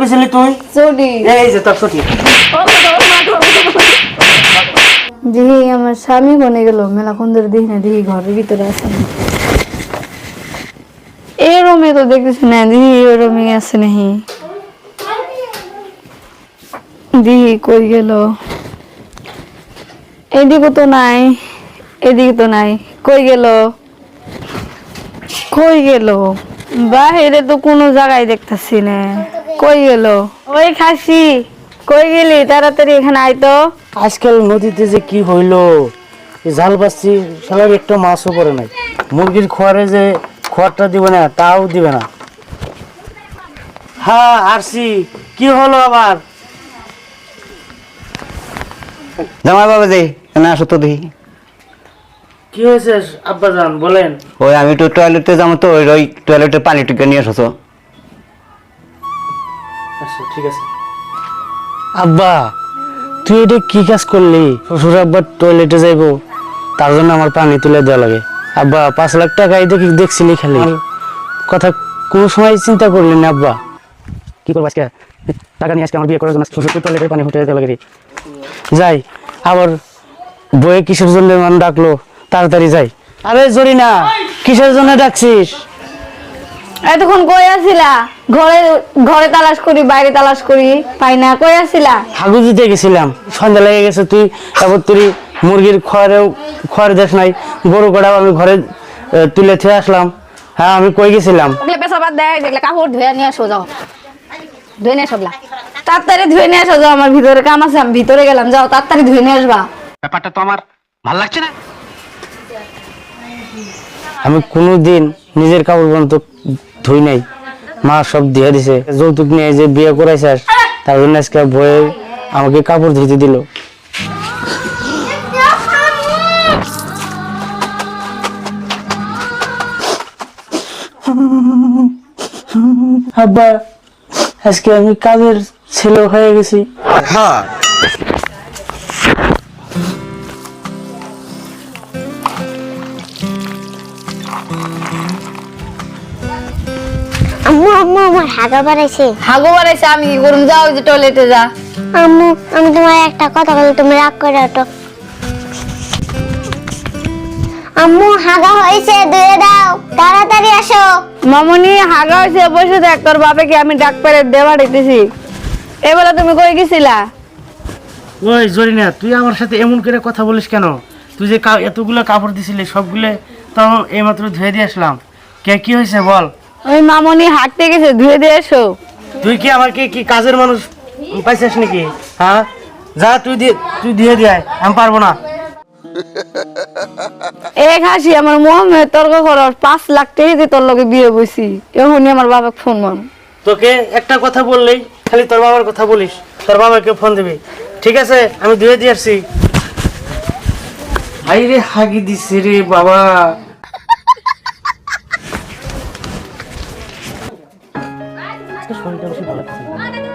পেছিলি তুই? এই যে তোর আমার স্বামী বনে গেল ধরে দেখি না ঘরের ভিতরে আছে এই রুমে তো দেখতেছি না ওই রুমে আছে নাহি কই গেল। এদিকে তো নাই এদিকে তো নাই। কই গেল? কই গেল? বাহিরে তো কোনো জায়গায় দেখতেছি না। কই গেল? ওই খাসি কই গেলি? তাড়াতাড়ি এখানে আয় তো। আজকাল নদীতে যে কি হইল? জাল পাচ্ছি সবার একটা মাছও পড়ে নাই। মুরগির খোয়ারে যে খোয়ারটা দিবে না তাও দিবে না। হ্যাঁ আরসি কি হলো আবার? জামাই বাবা যে না আসো তো দেখি। কি হয়েছে আব্বাজান বলেন। ওই আমি তো টয়লেটে যাব তো ওই টয়লেটের পানি টুকে নিয়ে আসো তো। আচ্ছা ঠিক আছে। আব্বা তুই এটা কি কাজ করলি? শ্বশুর আব্বা টয়লেটে যাইবো তার জন্য আমার পানি তুলে দেওয়া লাগে। আব্বা পাঁচ লাখ টাকা কি দেখছিলি খালি। কথা কোন সময় চিন্তা করলি না আব্বা। কি করব আজকে? টাকা নিয়ে আজকে আমার বিয়ে করার জন্য শ্বশুরকে টয়লেটের পানি ফুটে দেওয়া লাগে যাই আবার বইয়ে কিসের জন্য মান ডাকলো? তাড়াতাড়ি যাই। আরে জরি না কিসের জন্য ডাকছিস? এতক্ষণ কই আছিলা ঘরে ঘরে তালাশ করি বাইরে তালাশ করি পাই না? কই আছিলা হাগু দিতে গেছিলাম। সন্ধ্যা লেগে গেছে তুই তারপর তুই মুরগির খড়েও খড় দেখ নাই। গরু কড়াও আমি ঘরে তুলে থুয়ে আসলাম। হ্যাঁ আমি কই গেছিলাম? ওগুলো পেশা বাদ দেয় দেখলে কাপড় ধুয়ে নিয়ে আসো যাও। ধুয়ে নিয়ে আসবলা তাড়াতাড়ি ধুয়ে নিয়ে আসো যাও আমার ভিতরে কাম আছে আমি ভিতরে গেলাম যাও তাড়াতাড়ি ধুয়ে নিয়ে আসবা। ব্যাপারটা তো আমার ভালো লাগছে না। আমি কোনো দিন নিজের কাপড় পর্যন্ত ধুই নাই। মা সব দিয়ে দিছে। যৌতুক নিয়ে যে বিয়ে করাইছিস তার জন্য আজকে বয়ে আমাকে কাপড় ধুইতে দিল। আব্বা, আজকে আমি কাজের ছেলে হয়ে গেছি। আম্মু আম্মু আমার হাগা বাড়াইছে। হাগো বাড়াইছে আমি কি করুম? যাও যে টয়লেটে যা। আম্মু আমি তোমার একটা কথা বলি তুমি রাগ করে ওঠো। আম্মু হাগা হয়েছে ধুয়ে দাও। তাড়াতাড়ি আসো। মামনি হাগা হয়েছে বসে দেখ তোর বাবাকে আমি ডাক পেরে দেওয়া দিতেছি এবেলা তুমি কই গেছিলা? ওই জরিনা তুই আমার সাথে এমন করে কথা বলিস কেন? তুই যে কা- এতগুলো কাপড় দিছিলি সবগুলো তো এইমাত্র ধুয়ে দিয়ে আসলাম। কে কি হয়েছে বল? ওই মামনি হাঁটতে গেছে ধুয়ে দিয়ে এসো। তুই কি আমাকে কি কি কাজের মানুষ পাইছিস নাকি? হ্যাঁ? যা তুই দিয়ে তুই দিয়ে দিয়ে আয়, আমি পারব না। এক হাসি আমার মোহাম্মদ তর্ক করস পাঁচ লাখ টাকা দিয়ে তোর লগে বিয়ে বসি এখনই আমার বাবাকে ফোন মান তোকে একটা কথা বললেই খালি তোর বাবার কথা বলিস তোর বাবাকে ফোন দিবি। ঠিক আছে? আমি ধুয়ে দিয়ে আসছি। হাই রে হাগি দিছে রে বাবা। শরীরটা বেশি ভালো লাগছে।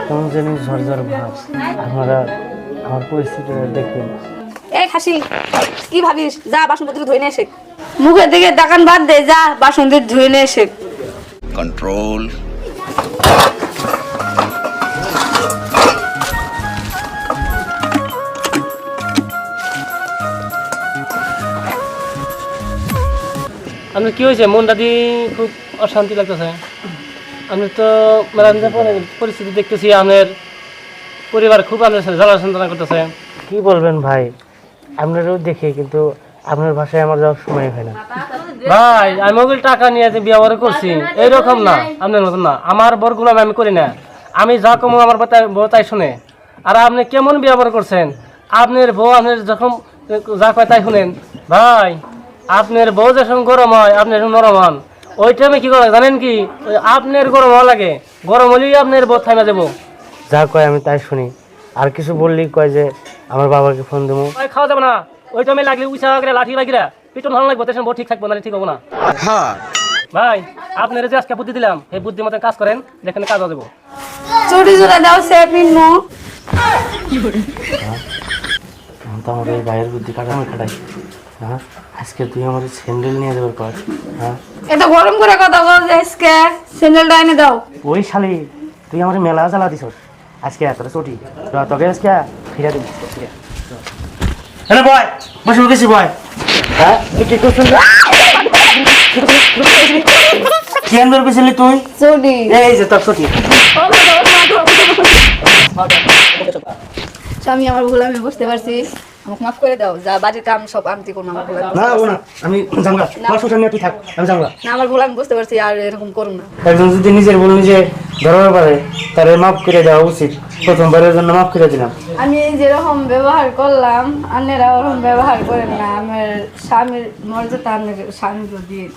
কেমন জানি ঝড় ভাব। আপনারা আমার পরিস্থিতিটা দেখবেন। এক হাসি কি ভাবিস? যা বাসনপত্র ধুয়ে নিয়ে এসে। মুখের দিকে দাকান বাদ দে যা বাসন দিয়ে ধুয়ে নিয়ে এসে। Control. আপনার কি হয়েছে? মনটা দিয়ে খুব অশান্তি লাগতেছে। আমি তো পরিস্থিতি দেখতেছি আপনার পরিবার খুব আপনার জ্বালা সন্তানা করতেছে। কি বলবেন ভাই? আপনারও দেখি কিন্তু আপনার ভাষায় আমার যাওয়ার সময় হয় না। ভাই আমি ওগুলো টাকা নিয়ে যে ব্যবহার করছি এইরকম না আপনার মতন না। আমার বর গুলাম আমি করি না। আমি যা কমো আমার বউ তাই- শুনে। আর আপনি কেমন ব্যবহার করছেন? আপনার বউ আপনার যখন যা কয় তাই শুনেন। ভাই আপনার বউ যখন গরম হয় আপনি নরম হন। ওই টাইমে কি করে জানেন কি? ওই আপনার গরম হওয়া লাগে গরম হলেই আপনার বউ থাইমা যাব। যা কয় আমি তাই শুনি। আর কিছু বললেই কয় যে আমার বাবাকে ফোন দেবো। ভাই খাওয়া যাবে না। ওই টাইমে লাগলে উইসা লাগলে লাঠি লাগিরা পিটন ভালো লাগবে তেমন ঠিক থাকব না ঠিক হব না। ভাই আপনার যে আজকে বুদ্ধি দিলাম এই বুদ্ধি মতো কাজ করেন যেখানে কাজ হয়ে যাব। চুরি জোড়া দাও সে পিনমো আমি তো আমার এই ভাইয়ের বুদ্ধি কাটানো কাটাই হ্যাঁ? আজকে তুই আমার স্যান্ডেল নিয়ে যাবার পর হ্যাঁ? এত গরম করে কথা বল আজকে স্যান্ডেলটা এনে দাও। ওই শালি তুই আমার মেলা জ্বালা দিছ আজকে এত ছুটি তো তোকে আজকে ফিরে দিবি। হ্যালো বয় বসে গেছি বয় হ্যাঁ? তুই কি করছিস? কি আনবার গেছিলি তুই? চুরি এই যে তোর ছুটি স্বামী আমার ভুল আমি বুঝতে পারছি। আমাকে মাফ করে দাও যা বাজেট আমি সব আনতে কোনো আমার ভুল আমি- না ও না আমি জানগা তোমার ছুটি তুই থাক আমি জানগা না আমার ভুল আমি বুঝতে পারছি আর এরকম করো না। একজন যদি নিজের ভুল নিজে ধরতে পারে তাহলে মাফ করে দেওয়া উচিত। প্রথমবারের জন্য মাফ করে দিলাম। আমি যেরকম ব্যবহার করলাম আন্নেরা ওরকম ব্যবহার করেন না আমার স্বামীর মর্যাদা স্বামীর দিয়ে